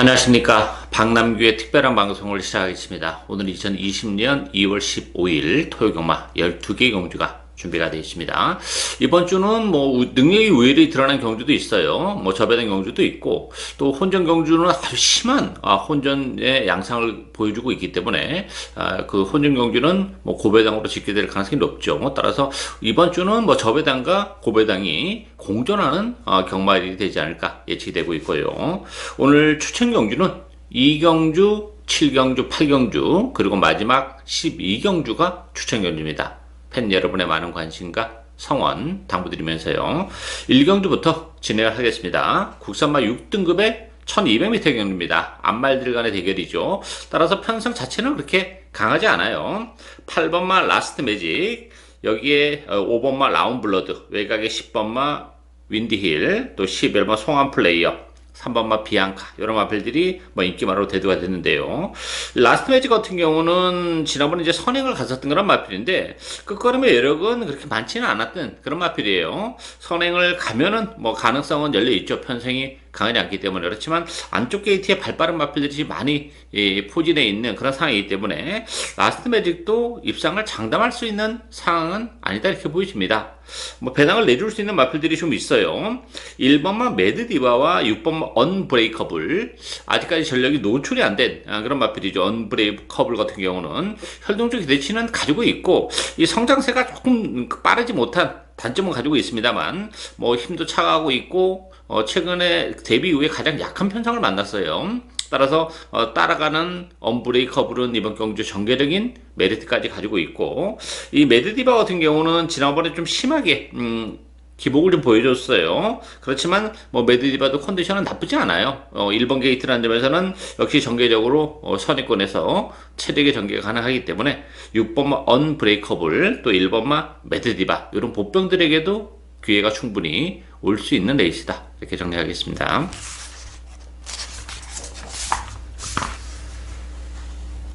안녕하십니까. 박남규의 특별한 방송을 시작하겠습니다. 오늘 2020년 2월 15일 토요경마 12개 경주가 준비가 되어 있습니다. 이번 주는 뭐 우- 능력이 우열이 드러난 경주도 있어요. 뭐 저배된 경주도 있고 또 혼전 경주는 아주 심한 아, 혼전의 양상을 보여주고 있기 때문에 아, 그 혼전 경주는 뭐 고배당으로 짓게 될 가능성이 높죠. 따라서 이번 주는 뭐 저배당과 고배당이 공존하는 아, 경마일이 되지 않을까 예측이 되고 있고요. 오늘 추천 경주는 2경주, 7경주, 8경주, 그리고 마지막 12경주가 추천 경주입니다. 팬 여러분의 많은 관심과 성원 당부드리면서요. 1경주부터 진행을 하겠습니다. 국산마 6등급의 1200m 경주입니다. 앞말들 간의 대결이죠. 따라서 편성 자체는 그렇게 강하지 않아요. 8번마 라스트 매직, 여기에 5번마 라운블러드, 외곽에 10번마 윈디힐, 또 11번 송환 플레이어, 3번마 비앙카 이런 마필들이 뭐 인기마로 대두가 됐는데요. 라스트 매직 같은 경우는 지난번에 이제 선행을 갔었던 그런 마필인데 끝걸음의 여력은 그렇게 많지는 않았던 그런 마필이에요. 선행을 가면은 뭐 가능성은 열려 있죠. 편성이 강하지 않기 때문에 그렇지만 안쪽 게이트에 발빠른 마필들이 많이 예, 포진해 있는 그런 상황이기 때문에 라스트 매직도 입상을 장담할 수 있는 상황은 아니다 이렇게 보여집니다. 뭐 배당을 내줄 수 있는 마필들이 좀 있어요. 1번만 매드디바와 6번만 언브레이커블 아직까지 전력이 노출이 안 된 그런 마필이죠. 언브레이커블 같은 경우는 혈동적 기대치는 가지고 있고 이 성장세가 조금 빠르지 못한 단점은 가지고 있습니다만 뭐 힘도 차가하고 있고 어, 최근에 데뷔 이후에 가장 약한 편성을 만났어요. 따라서 어, 따라가는 언브레이커블은 이번 경주 전개적인 메리트까지 가지고 있고 이 메드디바 같은 경우는 지난번에 좀 심하게 음, 기복을 좀 보여줬어요. 그렇지만 뭐 메드디바도 컨디션은 나쁘지 않아요. 어, 1번 게이트라는 점에서는 역시 전개적으로 어, 선입권에서 체력의 전개가 가능하기 때문에 6번마 언브레이커블 또 1번마 메드디바 이런 보병들에게도 기회가 충분히 올 수 있는 레이스다 이렇게 정리하겠습니다.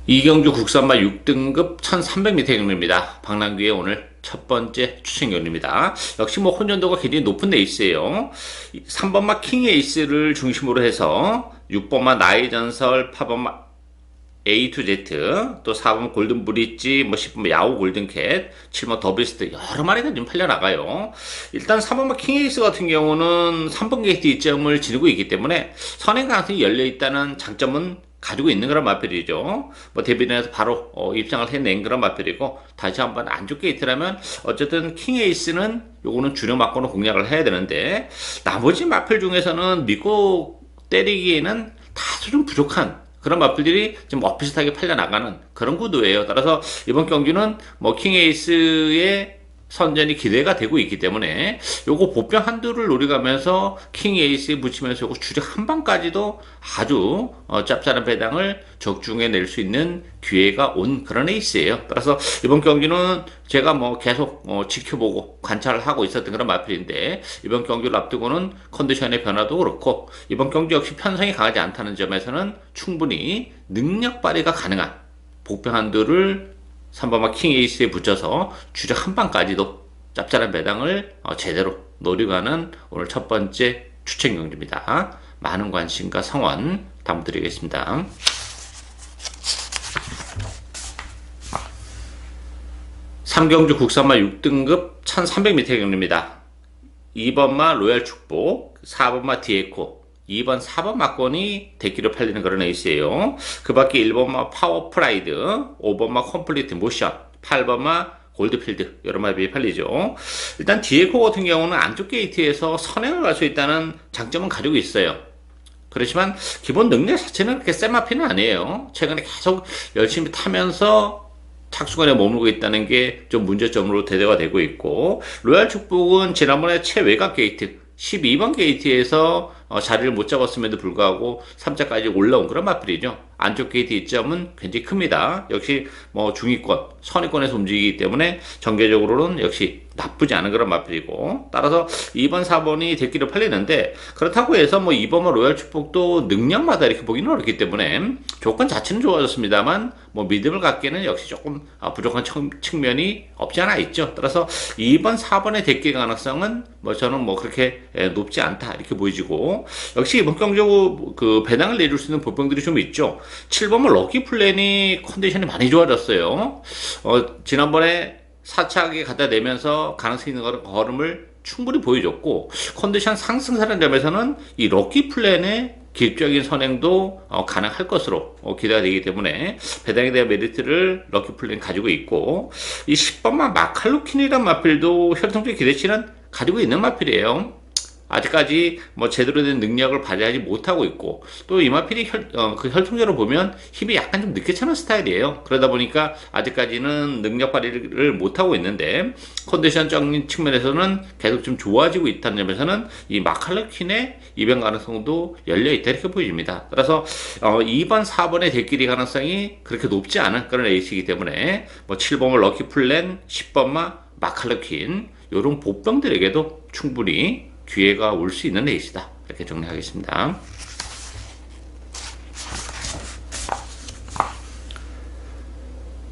이경주 국산마 6등급 1300m 경로입니다. 박남규의 오늘 첫 번째 추천 경로입니다. 역시 뭐 혼전도가 굉장히 높은 레이스예요. 3번마 킹 에이스를 중심으로 해서 6번마 나의 전설, 8번마 A to Z, 또 4번 골든 브릿지, 뭐 10번 야후 골든 캣, 7번 더비스트 여러 마리가 지금 팔려 나가요. 일단 3번 킹에이스 같은 경우는 3번 게이트 이점을 지니고 있기 때문에 선행 가능성이 열려 있다는 장점은 가지고 있는 그런 마필이죠. 뭐 데뷔전에서 바로 어, 입상을 해낸 그런 마필이고 다시 한번 안쪽 게이트라면 어쨌든 킹 에이스는 요거는 주력 맞고는 공략을 해야 되는데 나머지 마필 중에서는 믿고 때리기에는 다소 좀 부족한 그런 마필들이 좀 엇비슷하게 팔려 나가는 그런 구도예요. 따라서 이번 경기는 뭐 킹 에이스의 선전이 기대가 되고 있기 때문에 요거 보병 한두를 노려가면서 킹 에이스에 붙이면서 요거 주력 한 방까지도 아주 어, 짭짤한 배당을 적중해 낼 수 있는 기회가 온 그런 에이스예요. 따라서 이번 경기는 제가 뭐 계속 어, 지켜보고 관찰을 하고 있었던 그런 마필인데 이번 경기를 앞두고는 컨디션의 변화도 그렇고 이번 경기 역시 편성이 강하지 않다는 점에서는 충분히 능력 발휘가 가능한 복병 한두를 3번마 킹 에이스에 붙여서 주력 한 방까지도 짭짤한 배당을 어, 제대로 노려가는 오늘 첫 번째 추천 경기입니다. 많은 관심과 성원 담드리겠습니다. 삼경주 국산마 6등급 1300m 경기입니다. 2번마 로얄 축복, 4번마 디에코, 2번, 4번 막건이 대기로 팔리는 그런 에이스예요. 그 밖에 1번마 파워 프라이드, 5번마 컴플리트 모션, 8번마 골드필드 여러 마리 팔리죠. 일단 디에코 같은 경우는 안쪽 게이트에서 선행을 갈 수 있다는 장점은 가지고 있어요. 그렇지만 기본 능력 자체는 그렇게 센 마피는 아니에요. 최근에 계속 열심히 타면서 착수간에 머물고 있다는 게 좀 문제점으로 대대가 되고 있고 로얄 축복은 지난번에 최외곽 게이트 12번 게이트에서 어, 자리를 못 잡았음에도 불구하고 3자까지 올라온 그런 마필이죠. 안쪽 게이트 이점은 굉장히 큽니다. 역시 뭐 중위권, 선위권에서 움직이기 때문에 전개적으로는 역시 나쁘지 않은 그런 마필이고. 따라서 2번 4번이 대기로 팔리는데 그렇다고 해서 뭐 2번과 로얄 축복도 능력마다 이렇게 보기는 어렵기 때문에 조건 자체는 좋아졌습니다만 뭐 믿음을 갖기에는 역시 조금 아, 부족한 청- 측면이 없지 않아 있죠. 따라서 2번 4번의 대기 가능성은 뭐 저는 뭐 그렇게 에, 높지 않다 이렇게 보여지고 역시 경주 그 배당을 내줄 수 있는 보병들이 좀 있죠. 7번은 럭키 플랜이 컨디션이 많이 좋아졌어요. 어, 지난번에 사차하게 갖다 내면서 가능성 있는 걸- 걸음을 충분히 보여줬고 컨디션 상승사는 점에서는 이 럭키 플랜의 기획적인 선행도 어, 가능할 것으로 어, 기대가 되기 때문에 배당에 대한 메리트를 럭키 플랜 가지고 있고 이 10번만 마칼루킨이란 마필도 혈통적 기대치는 가지고 있는 마필이에요. 아직까지 뭐 제대로 된 능력을 발휘하지 못하고 있고 또 이마필이 혈, 어, 그 혈통적으로 보면 힘이 약간 좀 늦게 차는 스타일이에요. 그러다 보니까 아직까지는 능력 발휘를 못하고 있는데 컨디션적인 측면에서는 계속 좀 좋아지고 있다는 점에서는 이 마칼레킨의 입양 가능성도 열려 있다 이렇게 보여집니다. 따라서 어, 2번, 4번의 대끼리 가능성이 그렇게 높지 않은 그런 에이스이기 때문에 뭐 7번을 럭키 플랜, 10번만 마칼레킨 이런 보병들에게도 충분히 기회가 올 수 있는 레이스다. 이렇게 정리하겠습니다.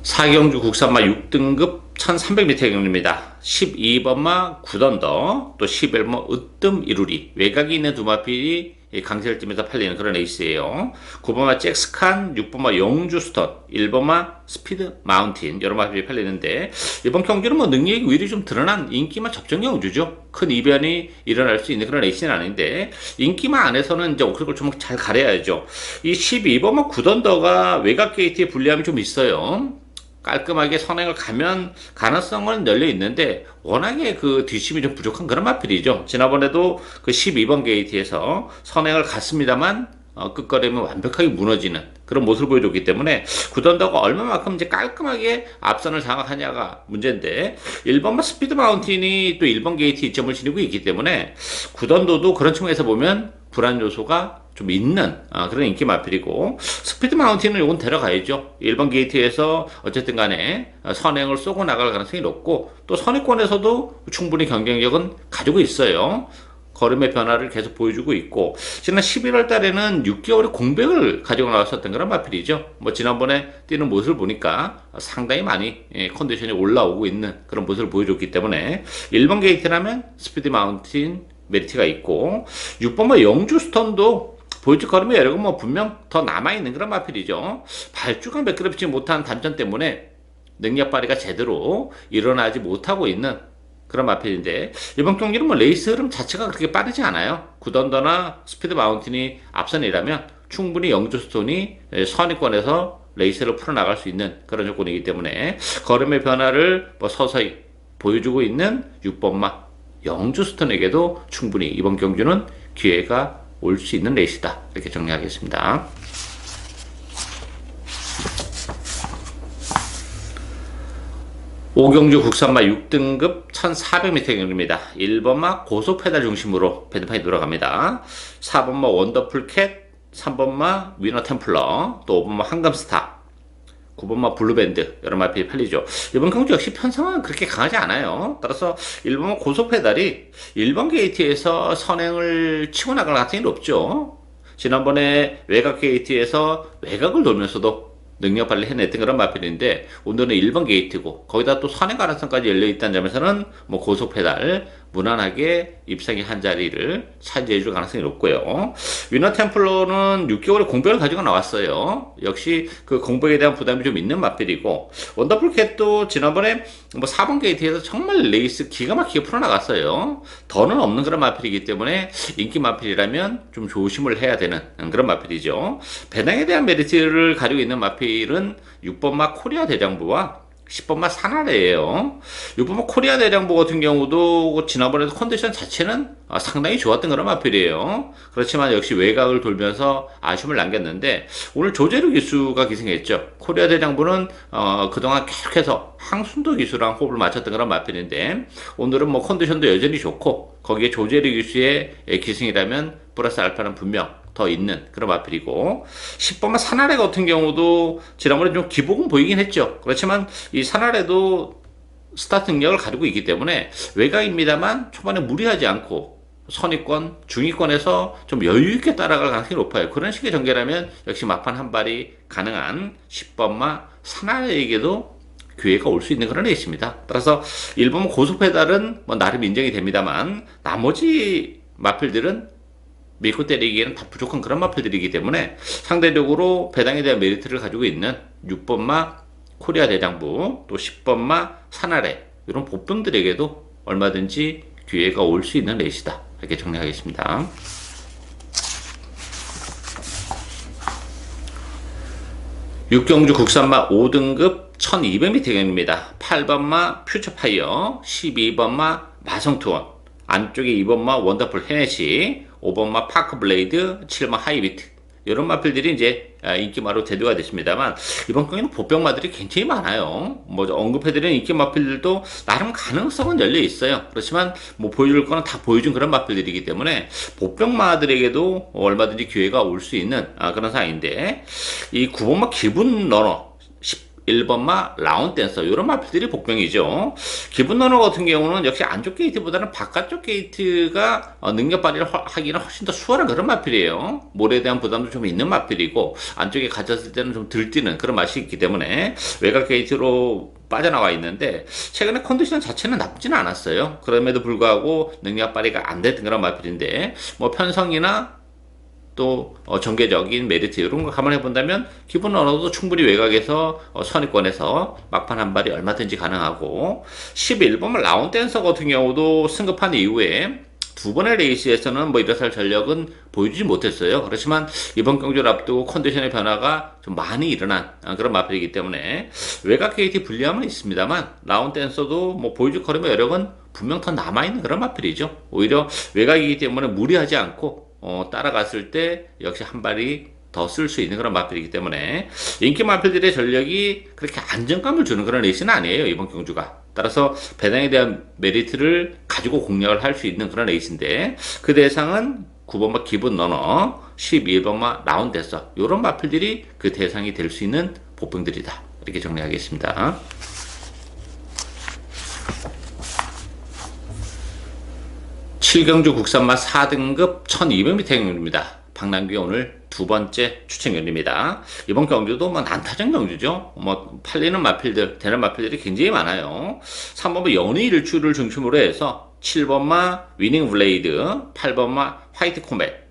사경주 국산마 6등급 1300m 경입니다. 12번마 9던더, 또 11번 으뜸 이루리, 외곽이 있는 두 마필이 강세를 띠면서 팔리는 그런 레이스예요. 9번마 잭스칸, 6번마 영주스턴, 1번마 스피드 마운틴 여러 마필이 팔리는데 이번 경기는 뭐 능력이 위로 좀 드러난 인기만 접전 경주죠. 큰 이변이 일어날 수 있는 그런 레이스는 아닌데 인기만 안에서는 이제 옥석을 좀 잘 가려야죠. 이 12번마 9던더가 외곽 게이트에 불리함이 좀 있어요. 깔끔하게 선행을 가면 가능성은 열려 있는데 워낙에 그 뒷심이 좀 부족한 그런 마필이죠. 지난번에도 그 12번 게이트에서 선행을 갔습니다만 어, 끝거리면 완벽하게 무너지는 그런 모습을 보여줬기 때문에 구던더가 얼마만큼 이제 깔끔하게 앞선을 장악하냐가 문제인데 1번만 스피드 마운틴이 또 1번 게이트 이점을 지니고 있기 때문에 구던도도 그런 측면에서 보면 불안 요소가 좀 있는 아, 그런 인기 마필이고 스피드 마운틴은 요건 데려가야죠. 1번 게이트에서 어쨌든 간에 선행을 쏘고 나갈 가능성이 높고 또 선행권에서도 충분히 경쟁력은 가지고 있어요. 걸음의 변화를 계속 보여주고 있고 지난 11월 달에는 6개월의 공백을 가지고 나왔었던 그런 마필이죠. 뭐 지난번에 뛰는 모습을 보니까 상당히 많이 예, 컨디션이 올라오고 있는 그런 모습을 보여줬기 때문에 1번 게이트라면 스피드 마운틴 메리트가 있고 6번만 영주 스턴도 보이지 걸음의 여력은 뭐 분명 더 남아있는 그런 마필이죠. 발주가 매끄럽지 못한 단점 때문에 능력 발휘가 제대로 일어나지 못하고 있는 그런 마필인데 이번 경기는 뭐 레이스 흐름 자체가 그렇게 빠르지 않아요. 구던더나 스피드 마운틴이 앞선이라면 충분히 영주 스톤이 선위권에서 레이스를 풀어나갈 수 있는 그런 조건이기 때문에 걸음의 변화를 뭐 서서히 보여주고 있는 6번마 영주 스톤에게도 충분히 이번 경주는 기회가 올 수 있는 레이스다. 이렇게 정리하겠습니다. 오경주 국산마 6등급 1400m 경입니다. 1번마 고속 페달 중심으로 배드판이 돌아갑니다. 4번마 원더풀 캣, 3번마 위너 템플러, 또 5번마 황금스타, 9번마 블루밴드 여러 마필이 팔리죠. 이번 경주 역시 편성은 그렇게 강하지 않아요. 따라서 1번마 고속 페달이 1번 게이트에서 선행을 치고 나갈 가능성이 높죠. 지난번에 외곽 게이트에서 외곽을 돌면서도 능력 발휘 해냈던 그런 마필인데 오늘은 1번 게이트고 거기다 또 선행 가능성까지 열려 있다는 점에서는 뭐 고속 페달 무난하게 입상의 한 자리를 차지해 줄 가능성이 높고요. 위너 템플러는 6개월의 공백을 가지고 나왔어요. 역시 그 공백에 대한 부담이 좀 있는 마필이고 원더풀 캣도 지난번에 뭐 4번 게이트에서 정말 레이스 기가 막히게 풀어나갔어요. 더는 없는 그런 마필이기 때문에 인기 마필이라면 좀 조심을 해야 되는 그런 마필이죠. 배당에 대한 메리트를 가지고 있는 마필은 6번 마 코리아 대장부와 10번마 산하레예요. 6번마 코리아 대장부 같은 경우도 지난번에 컨디션 자체는 아, 상당히 좋았던 그런 마필이에요. 그렇지만 역시 외곽을 돌면서 아쉬움을 남겼는데 오늘 조재루 기수가 기승했죠. 코리아 대장부는 어, 그동안 계속해서 항순도 기수랑 호흡을 맞췄던 그런 마필인데 오늘은 뭐 컨디션도 여전히 좋고 거기에 조재루 기수의 기승이라면 플러스 알파는 분명 더 있는 그런 마필이고 10번만 산아래 같은 경우도 지난번에 좀 기복은 보이긴 했죠. 그렇지만 이 산아래도 스타트 능력을 가지고 있기 때문에 외곽입니다만 초반에 무리하지 않고 선위권, 중위권에서 좀 여유 있게 따라갈 가능성이 높아요. 그런 식의 전개라면 역시 막판 한 발이 가능한 10번마 사나이에게도 기회가 올 수 있는 그런 레이스입니다. 따라서 1번 고속 페달은 뭐 나름 인정이 됩니다만 나머지 마필들은 밀고 때리기에는 다 부족한 그런 마필들이기 때문에 상대적으로 배당에 대한 메리트를 가지고 있는 6번마 코리아 대장부 또 10번마 산아래 이런 보병들에게도 얼마든지 기회가 올 수 있는 레이스다 이렇게 정리하겠습니다. 육경주 국산마 5등급 1200m 경입니다. 8번마 퓨처파이어, 12번마 마성투원, 안쪽에 2번마 원더풀 헤네시, 5번마 파크블레이드, 7번 하이비트. 이런 마필들이 이제 아, 인기마로 대두가 됐습니다만 이번 경기는 보병마들이 굉장히 많아요. 뭐 언급해드린 인기 마필들도 나름 가능성은 열려 있어요. 그렇지만 뭐 보여줄 거는 다 보여준 그런 마필들이기 때문에 보병마들에게도 얼마든지 기회가 올 수 있는 아, 그런 상황인데 이 9번마 기분 러너 1번마 라운 댄서 이런 마필들이 복병이죠. 기분 러너 같은 경우는 역시 안쪽 게이트보다는 바깥쪽 게이트가 어, 능력 발휘를 허- 하기는 훨씬 더 수월한 그런 마필이에요. 몰에 대한 부담도 좀 있는 마필이고 안쪽에 갇혔을 때는 좀 들뛰는 그런 맛이 있기 때문에 외곽 게이트로 빠져나와 있는데 최근에 컨디션 자체는 나쁘지는 않았어요. 그럼에도 불구하고 능력 발휘가 안 됐던 그런 마필인데 뭐 편성이나 또 어, 전개적인 메리트 이런 거 감안해 본다면 기본 언어도 충분히 외곽에서 어, 선입권에서 막판 한 발이 얼마든지 가능하고 11번 라운 댄서 같은 경우도 승급한 이후에 두 번의 레이스에서는 뭐 일어설 전력은 보여주지 못했어요. 그렇지만 이번 경주를 앞두고 컨디션의 변화가 좀 많이 일어난 아, 그런 마필이기 때문에 외곽 게이트 불리함은 있습니다만 라운 댄서도 뭐 보여줄 거리면 여력은 분명 더 남아있는 그런 마필이죠. 오히려 외곽이기 때문에 무리하지 않고 어, 따라갔을 때 역시 한 발이 더 쓸 수 있는 그런 마필이기 때문에 인기 마필들의 전력이 그렇게 안정감을 주는 그런 레이스는 아니에요 이번 경주가 따라서 배당에 대한 메리트를 가지고 공략을 할 수 있는 그런 레이스인데 그 대상은 9번마 기본 러너 11번마 라운드에서 이런 마필들이 그 대상이 될 수 있는 보병들이다 이렇게 정리하겠습니다. 칠경주 국산마 4등급 1200m 경주입니다. 박남규 오늘 두 번째 추천 경주입니다. 이번 경주도 뭐 난타전 경주죠. 뭐 팔리는 마필들, 되는 마필들이 굉장히 많아요. 3번마 연의 일출을 중심으로 해서 7번마 위닝 블레이드, 8번마 화이트 코멧,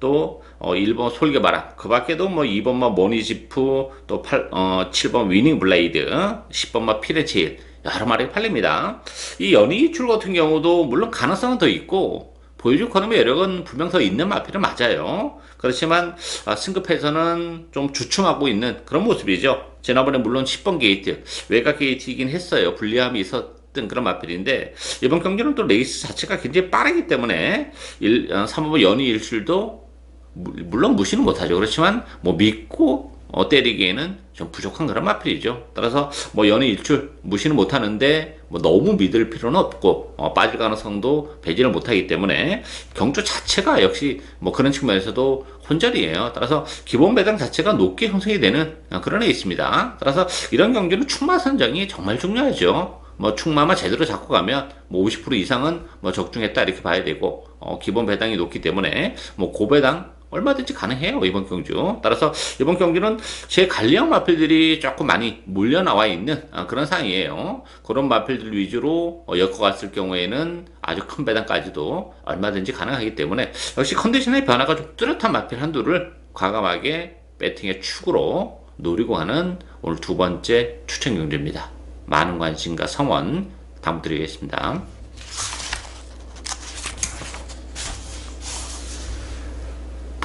또 어, 1번 솔개바람 그 밖에도 뭐 2번마 모니지프 또 8, 어, 7번 위닝 블레이드 10번마 피레체일 여러 마리 팔립니다. 이 연이출 같은 경우도 물론 가능성은 더 있고 보여줄 거는 여력은 분명 더 있는 마필은 맞아요. 그렇지만 아, 승급해서는 좀 주춤하고 있는 그런 모습이죠. 지난번에 물론 10번 게이트 외곽 게이트이긴 했어요. 불리함이 있었 던 그런 마필인데 이번 경기는 또 레이스 자체가 굉장히 빠르기 때문에 1, 3번 연이 일출도 무- 물론 무시는 못하죠. 그렇지만 뭐 믿고 어, 때리기에는 좀 부족한 그런 마필이죠. 따라서 뭐 연이 일출 무시는 못하는데 뭐 너무 믿을 필요는 없고 어, 빠질 가능성도 배제를 못하기 때문에 경주 자체가 역시 뭐 그런 측면에서도 혼절이에요. 따라서 기본 배당 자체가 높게 형성이 되는 어, 그런 애 있습니다. 따라서 이런 경기는 충마 선정이 정말 중요하죠. 뭐 충마만 제대로 잡고 가면 뭐 50% 이상은 뭐 적중했다 이렇게 봐야 되고 어, 기본 배당이 높기 때문에 뭐 고배당 얼마든지 가능해요 이번 경주. 따라서 이번 경기는 제 관리형 마필들이 조금 많이 몰려 나와 있는 아, 그런 상황이에요. 그런 마필들 위주로 어, 엮어갔을 경우에는 아주 큰 배당까지도 얼마든지 가능하기 때문에 역시 컨디션의 변화가 좀 뚜렷한 마필 한두를 과감하게 배팅의 축으로 노리고 가는 오늘 두 번째 추천 경주입니다. 많은 관심과 성원 당부드리겠습니다.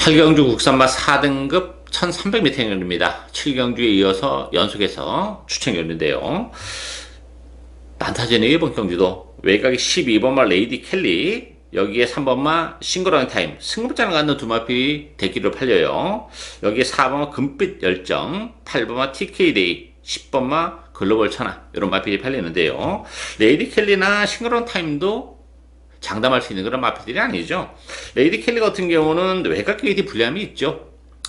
팔경주 국산마 4등급 1300m 경주입니다. 7경주에 이어서 연속해서 추천경주인데요. 난타전의 1번 경주도 외곽이 12번마 레이디 켈리 여기에 3번마 싱글런 타임 승급장을 갖는 두 마필이 대기로 팔려요. 여기에 4번마 금빛 열정 8번마 TK데이 10번마 글로벌 천하 이런 마필이 팔리는데요. 레이디 켈리나 싱글런 타임도 장담할 수 있는 그런 마필들이 아니죠. 레이디 켈리 같은 경우는 외곽 게이트 불리함이 있죠.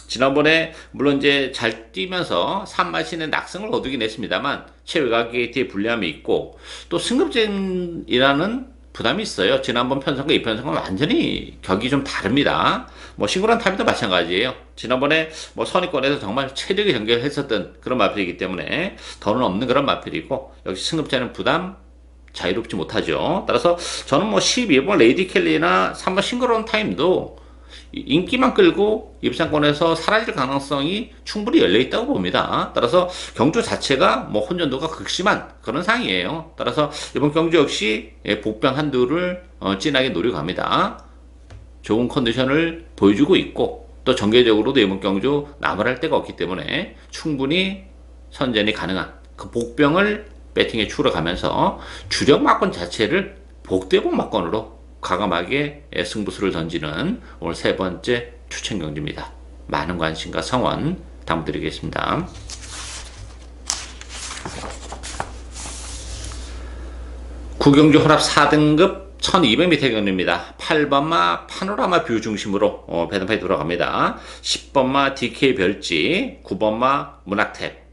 지난번에 물론 이제 잘 뛰면서 산마신의 낙승을 거두긴 했습니다만 최외곽 게이트에 불리함이 있고 또 승급전이라는 부담이 있어요. 지난번 편성과 이 편성은 완전히 격이 좀 다릅니다. 뭐 싱글한 타임도 마찬가지예요. 지난번에 뭐 선의권에서 정말 체력이 연결했었던 그런 마필이기 때문에 더는 없는 그런 마필이고 역시 승급자는 부담 자유롭지 못하죠. 따라서 저는 뭐 12번 레이디 켈리나 3번 싱글런 타임도 인기만 끌고 입상권에서 사라질 가능성이 충분히 열려 있다고 봅니다. 따라서 경주 자체가 뭐 혼전도가 극심한 그런 상이에요. 따라서 이번 경주 역시 예, 복병 한두를 어, 진하게 노려갑니다. 좋은 컨디션을 보여주고 있고 또 전개적으로도 이번 경주 나무랄 데가 없기 때문에 충분히 선전이 가능한 그 복병을 배팅에 추러가면서 주력 막권 자체를 복대복 막권으로 과감하게 승부수를 던지는 오늘 세 번째 추천 경주입니다. 많은 관심과 성원 당부드리겠습니다. 구경주 혼합 4등급 1200m 경주입니다. 8번마 파노라마 뷰 중심으로 어, 배당판이 돌아갑니다. 10번마 DK 별지, 9번마 문학탭,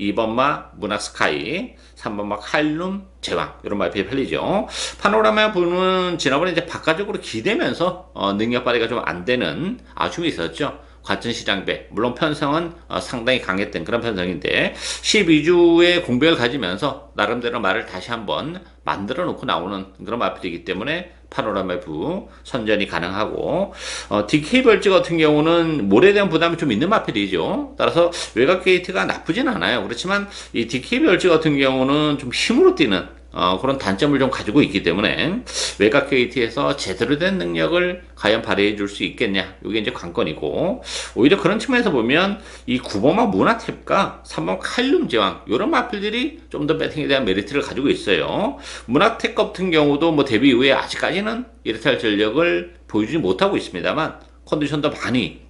2번마 문학스카이, 3번마 칼룸 제왕 이런 말이 팔리죠. 파노라마 부는 지난번에 이제 바깥쪽으로 기대면서 어, 능력 발휘가 좀 안 되는 아쉬움이 있었죠. 과천 시장배 물론 편성은 어, 상당히 강했던 그런 편성인데 12주의 공백을 가지면서 나름대로 말을 다시 한번 만들어 놓고 나오는 그런 마필이기 때문에 파노라마 부 선전이 가능하고 어, DK 벌지 같은 경우는 몰에 대한 부담이 좀 있는 마필이죠. 따라서 외곽 게이트가 나쁘진 않아요. 그렇지만 이 DK 벌지 같은 경우는 좀 힘으로 뛰는 어, 그런 단점을 좀 가지고 있기 때문에 외곽 게이트에서 제대로 된 능력을 과연 발휘해 줄 수 있겠냐. 이게 이제 관건이고, 오히려 그런 측면에서 보면 이 9번마 문화탭과 3번 칼륨 제왕, 이런 마필들이 좀 더 배팅에 대한 메리트를 가지고 있어요. 문화탭 같은 경우도 뭐 데뷔 이후에 아직까지는 이렇게 할 전력을 보여주지 못하고 있습니다만, 컨디션도 많이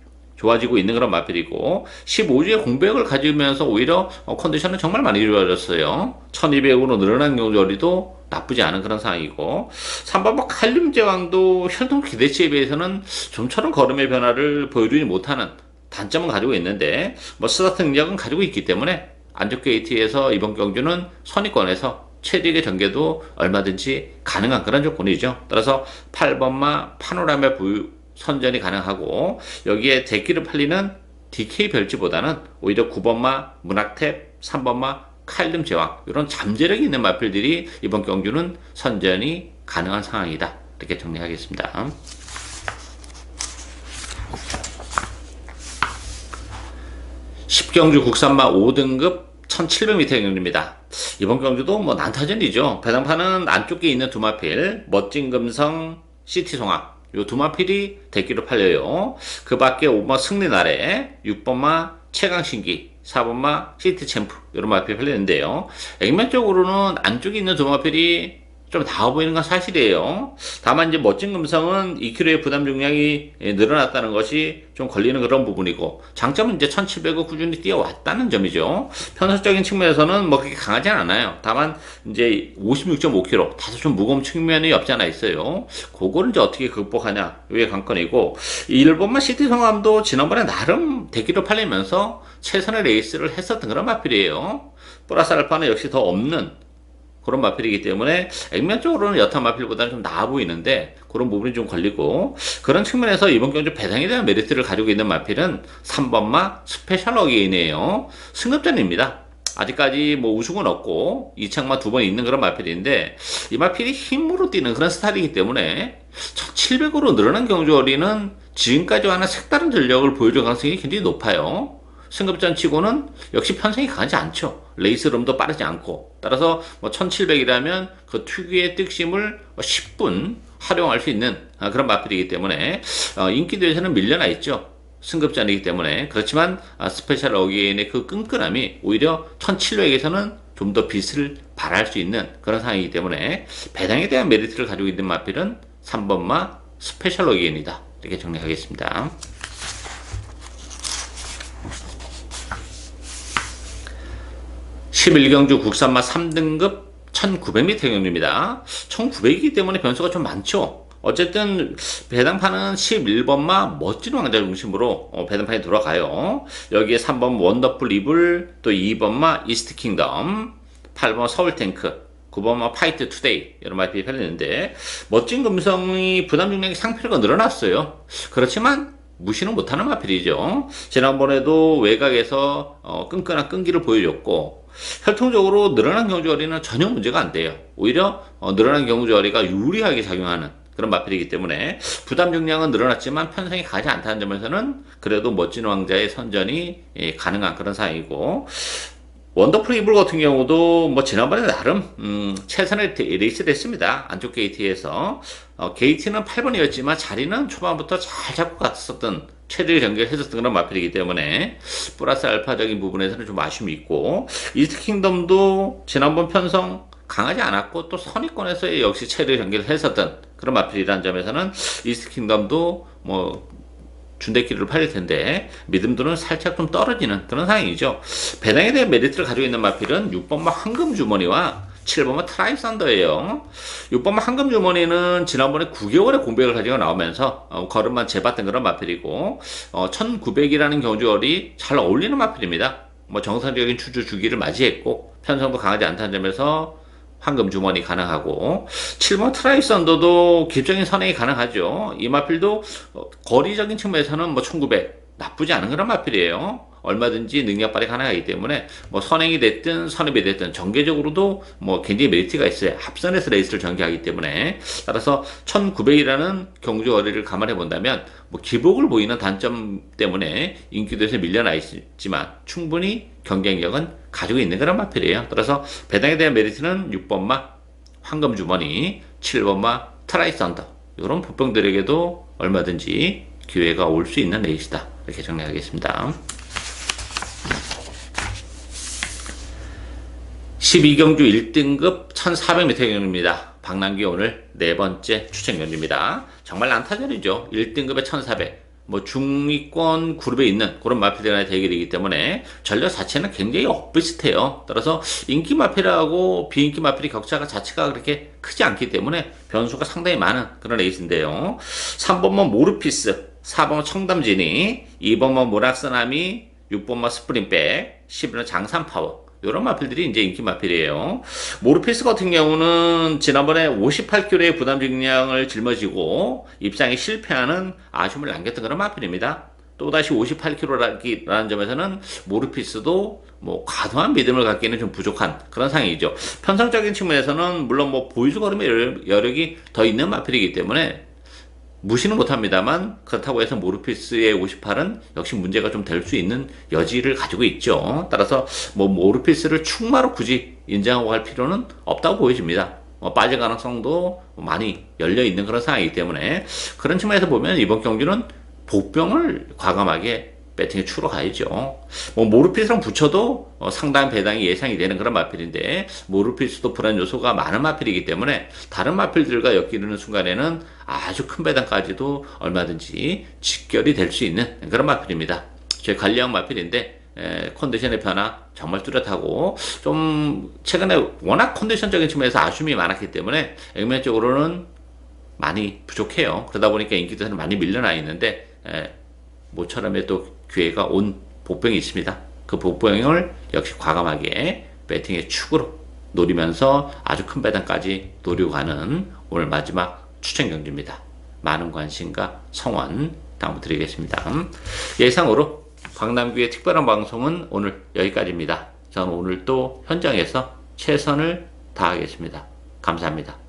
좋아지고 있는 그런 마필이고 15주의 공백을 가지면서 오히려 어, 컨디션은 정말 많이 좋아졌어요. 1200으로 늘어난 경절이도 나쁘지 않은 그런 상황이고 3번 뭐 칼륨 제왕도 혈통 기대치에 비해서는 좀처럼 걸음의 변화를 보여주지 못하는 단점은 가지고 있는데 뭐 스타트 능력은 가지고 있기 때문에 안쪽 게이트에서 이번 경주는 선의권에서 최적의 전개도 얼마든지 가능한 그런 조건이죠. 따라서 8번마 파노라마 부유 선전이 가능하고 여기에 대기를 팔리는 DK 별지보다는 오히려 9번마 문학탭, 3번마 칼륨 제왕 이런 잠재력이 있는 마필들이 이번 경주는 선전이 가능한 상황이다. 이렇게 정리하겠습니다. 10경주 국산마 5등급 1700m 경주입니다. 이번 경주도 뭐 난타전이죠. 배당판은 안쪽에 있는 두 마필, 멋진 금성, 시티 송악, 요 두 마필이 대기로 팔려요. 그 밖에 5번 승리나래, 6번마 최강신기, 4번마 시티 챔프, 이런 마필이 팔리는데요. 액면적으로는 안쪽에 있는 두 마필이 좀 나아 보이는 건 사실이에요. 다만 이제 멋진 금성은 2kg의 부담 중량이 늘어났다는 것이 좀 걸리는 그런 부분이고 장점은 이제 1700을 꾸준히 뛰어왔다는 점이죠. 편서적인 측면에서는 뭐 그렇게 강하진 않아요. 다만 이제 56.5kg 다소 좀 무거운 측면이 없지 않아 있어요. 그거를 이제 어떻게 극복하냐 이게 관건이고 일본만 시티 성함도 지난번에 나름 대기로 팔리면서 최선의 레이스를 했었던 그런 마필이에요. 플러스 알파는 역시 더 없는 그런 마필이기 때문에 액면적으로는 여타 마필보다는 좀 나아 보이는데 그런 부분이 좀 걸리고 그런 측면에서 이번 경주 배당에 대한 메리트를 가지고 있는 마필은 3번마 스페셜 어게인이에요. 승급전입니다. 아직까지 뭐 우승은 없고 이창마 두 번 있는 그런 마필인데 이 마필이 힘으로 뛰는 그런 스타일이기 때문에 1700으로 늘어난 경주어리는 지금까지와는 색다른 전력을 보여줄 가능성이 굉장히 높아요. 승급전 치고는 역시 편성이 강하지 않죠. 레이스룸도 빠르지 않고. 따라서 뭐 1700이라면 그 특유의 뜩심을 10분 활용할 수 있는 아, 그런 마필이기 때문에 어, 인기도에서는 밀려나 있죠. 승급전이기 때문에. 그렇지만 아, 스페셜 어게인의 그 끈끈함이 오히려 1700에서는 좀 더 빛을 발할 수 있는 그런 상황이기 때문에 배당에 대한 메리트를 가지고 있는 마필은 3번마 스페셜 어게인이다. 이렇게 정리하겠습니다. 11경주 국산마 3등급 1900m 경주입니다. 1900이기 때문에 변수가 좀 많죠. 어쨌든 배당판은 11번마 멋진 왕자 중심으로 어, 배당판이 돌아가요. 여기에 3번 원더풀 이블, 또 2번마 이스트 킹덤, 8번 서울 탱크, 9번마 파이트 투데이 이런 말들이 팔리는데 멋진 금성이 부담 중량이 상표가 늘어났어요. 그렇지만 무시는 못하는 마필이죠. 지난번에도 외곽에서 어, 끈끈한 끈기를 보여줬고 혈통적으로 늘어난 경주거리는 전혀 문제가 안 돼요. 오히려 어, 늘어난 경주거리가 유리하게 작용하는 그런 마필이기 때문에 부담 중량은 늘어났지만 편성이 가지 않다는 점에서는 그래도 멋진 왕자의 선전이 예, 가능한 그런 상황이고 원더풀 이블 같은 경우도 뭐 지난번에 나름 음, 레이스를 했습니다. 안쪽 게이트에서 어, 게이트는 8번이었지만 자리는 초반부터 잘 잡고 갔었던 최대의 경기를 했었던 그런 마필이기 때문에 플러스 알파적인 부분에서는 좀 아쉬움이 있고 이스트 킹덤도 지난번 편성 강하지 않았고 또 선의권에서 역시 최대의 경기를 했었던 그런 마필이라는 점에서는 이스트 킹덤도 뭐 준대기를 팔릴 텐데 믿음도는 살짝 좀 떨어지는 그런 상황이죠. 배당에 대한 메리트를 가지고 있는 마필은 6번마 황금 주머니와 7번마 트라이 썬더예요. 6번마 황금 주머니는 지난번에 9개월의 공백을 가지고 나오면서 어, 걸음만 재봤던 그런 마필이고 어, 1900이라는 경주월이 잘 어울리는 마필입니다. 뭐 정상적인 추주 주기를 맞이했고 편성도 강하지 않다는 점에서 황금 주머니 가능하고 7번 트라이 썬더도 기적인 선행이 가능하죠. 이 마필도 어, 거리적인 측면에서는 뭐 1900 나쁘지 않은 그런 마필이에요. 얼마든지 능력 발휘 가능하기 때문에 뭐 선행이 됐든 선입이 됐든 전개적으로도 뭐 굉장히 메리트가 있어요. 합선에서 레이스를 전개하기 때문에 따라서 1900이라는 경주 거리를 감안해 본다면 뭐 기복을 보이는 단점 때문에 인기도에서 밀려나 있지만 충분히 경쟁력은 가지고 있는 그런 마필이에요. 따라서 배당에 대한 메리트는 6번마 황금 주머니, 7번마 트라이 썬더 이런 복병들에게도 얼마든지 기회가 올 수 있는 레이스다 이렇게 정리하겠습니다. 12경주 1등급 1400m 경주입니다. 박남기 오늘 네 번째 추천 경주입니다. 정말 난타전이죠. 1등급에 1400. 뭐 중위권 그룹에 있는 그런 마필들과의 대결이기 때문에 전력 자체는 굉장히 엇비슷해요. 따라서 인기 마필하고 비인기 마필의 격차가 자체가 그렇게 크지 않기 때문에 변수가 상당히 많은 그런 레이스인데요. 3번만 모르피스, 4번만 청담진이, 2번만 모락스나미, 6번만 스프링백, 11번 장산파워. 이런 마필들이 이제 인기 마필이에요. 모르피스 같은 경우는 지난번에 58kg의 부담 중량을 짊어지고 입상에 실패하는 아쉬움을 남겼던 그런 마필입니다. 또다시 58kg라는 점에서는 모르피스도 뭐 과도한 믿음을 갖기에는 좀 부족한 그런 상황이죠. 편성적인 측면에서는 물론 뭐 보이수 걸음의 여력- 여력이 더 있는 마필이기 때문에 무시는 못합니다만 그렇다고 해서 모르피스의 58은 역시 문제가 좀 될 수 있는 여지를 가지고 있죠. 따라서 뭐 모르피스를 충마로 굳이 인정하고 갈 필요는 없다고 보여집니다. 뭐 빠질 가능성도 많이 열려 있는 그런 상황이기 때문에 그런 측면에서 보면 이번 경기는 복병을 과감하게 배팅에 추러 가야죠. 뭐 모르피스랑 붙여도 어, 상당한 배당이 예상이 되는 그런 마필인데 모르피스도 불안 요소가 많은 마필이기 때문에 다른 마필들과 엮이는 순간에는 아주 큰 배당까지도 얼마든지 직결이 될 수 있는 그런 마필입니다. 제 관리형 마필인데 에, 컨디션의 변화 정말 뚜렷하고 좀 최근에 워낙 컨디션적인 측면에서 아쉬움이 많았기 때문에 액면적으로는 많이 부족해요. 그러다 보니까 인기도는 많이 밀려나 있는데 에, 모처럼에 또 기회가 온 복병이 있습니다. 그 복병을 역시 과감하게 배팅의 축으로 노리면서 아주 큰 배당까지 노리고 가는 오늘 마지막 추천 경기입니다. 많은 관심과 성원 당부드리겠습니다. 예상으로 광남규의 특별한 방송은 오늘 여기까지입니다. 저는 오늘 또 현장에서 최선을 다하겠습니다. 감사합니다.